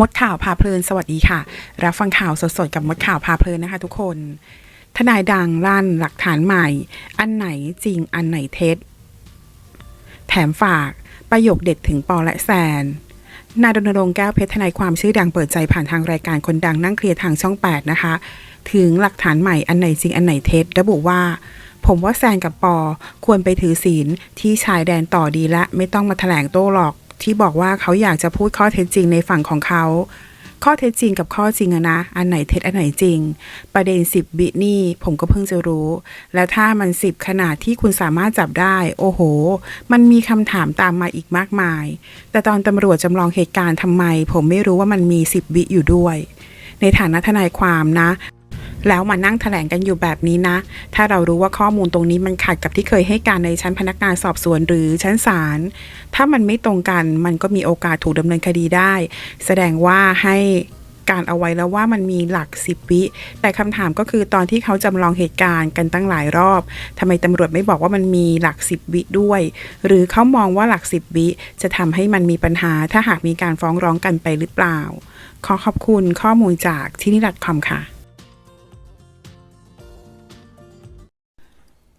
มดข่าวพาเพลินสวัสดีค่ะ รับฟังข่าวสดๆกับมดข่าวพาเพลินนะคะทุกคน ทนายดังลั่นหลักฐานใหม่ อันไหนจริงอันไหนเท็จ แถมฝากประโยคเด็ดถึงปอและแซน นายรณรงค์แก้วเพชรทนายความชื่อดังเปิดใจผ่านทางรายการคนดังนั่งเคลียร์ทางช่อง 8 นะคะ ถึงหลักฐานใหม่อันไหนจริงอันไหนเท็จ ระบุว่าผมว่าแซนกับปอควรไปถือศีลที่ชายแดนต่อดีและไม่ต้องมาแถลงโต้หรอก ที่บอกว่าเขาอยากจะพูดข้อเท็จจริงในฝั่งของเขา ข้อเท็จจริงกับข้อจริงอะนะ อันไหนเท็จอันไหนจริง ประเด็นสิบบินี่ผมก็เพิ่งจะรู้ และถ้ามันสิบขนาดที่คุณสามารถจับได้ โอ้โห มันมีคำถามตามมาอีกมากมาย แต่ตอนตำรวจจำลองเหตุการณ์ทำไม ผมไม่รู้ว่ามันมีสิบบิอยู่ด้วย ในฐานะทนายความนะ แล้วมานั่งแถลงกันอยู่แบบนี้นะ ถ้าเรารู้ว่าข้อมูลตรงนี้มันขัดกับที่เคยให้การในชั้นพนักงานสอบสวนหรือชั้นศาล ถ้ามันไม่ตรงกันมันก็มีโอกาสถูกดำเนินคดีได้ แสดงว่าให้การเอาไว้แล้วว่ามันมีหลักสิบวิ แต่คำถามก็คือตอนที่เขาจำลองเหตุการณ์กันตั้งหลายรอบทำไมตำรวจไม่บอกว่ามันมีหลักสิบวิด้วย หรือเขามองว่าหลักสิบวิ จะทำให้มันมีปัญหา ถ้าหากมีการฟ้องร้องกันไปหรือเปล่า ขอขอบคุณข้อมูลจากที่นี่ดัตคอมค่ะ